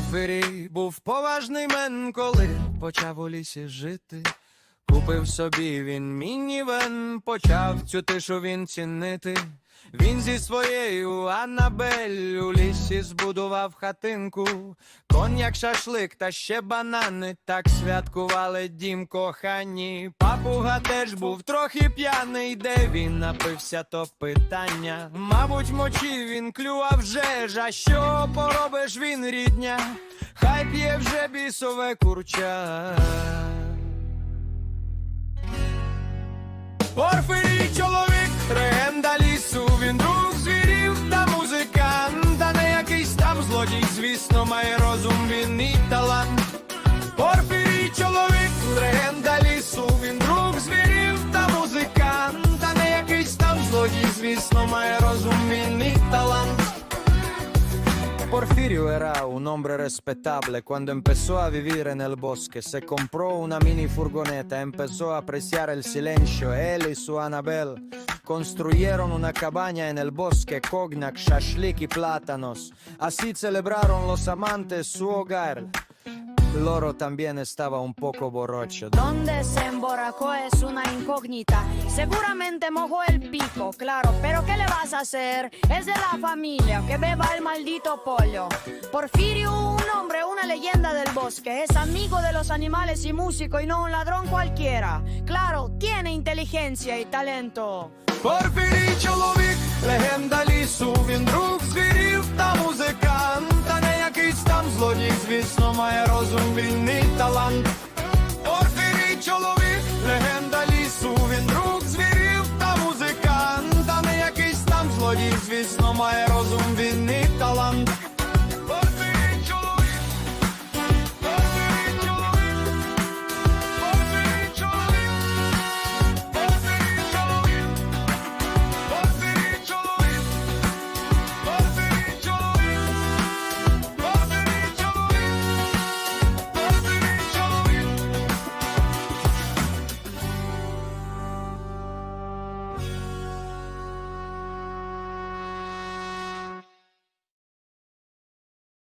Порфирій був поважний мен, коли почав у лісі жити. Купив собі він мінівен, почав цю тишу він цінити. Він зі своєю Анабель у лісі збудував хатинку, коньяк, шашлик та ще банани. Так святкували дім кохані. Папуга теж був трохи п'яний, де він напився, то питання. Мабуть, мочі він клював вже ж, а що поробиш він рідня? Хай п'є вже бісове курча. Порфирій звісно, має розум, він і талант. Порфирій чоловік, легенда лісу, він друг звірів та музикант, та не якийсь там злодій, звісно, має розум, він і талант. Porfirio era un hombre respetable cuando empezó a vivir en el bosque. Se compró una mini furgoneta, empezó a apreciar el silencio. Él y su Anabel Construyeron una cabaña en el bosque, cognac, shashlik y plátanos. Así celebraron los amantes su hogar. Loro también estaba un poco borracho. Donde se emborracó es una incógnita. Seguramente mojó el pico, claro, pero ¿qué le vas a hacer? Es de la familia, que beba el maldito pollo. Porfirio, un hombre, una leyenda del bosque, es amigo de los animales y músico y no un ladrón cualquiera. Claro, tiene inteligencia y talento. Порфірій чоловік, легенда лісу, він друг звірів та музикант, та не якийсь там злодій, звісно, має розум, вільний талант.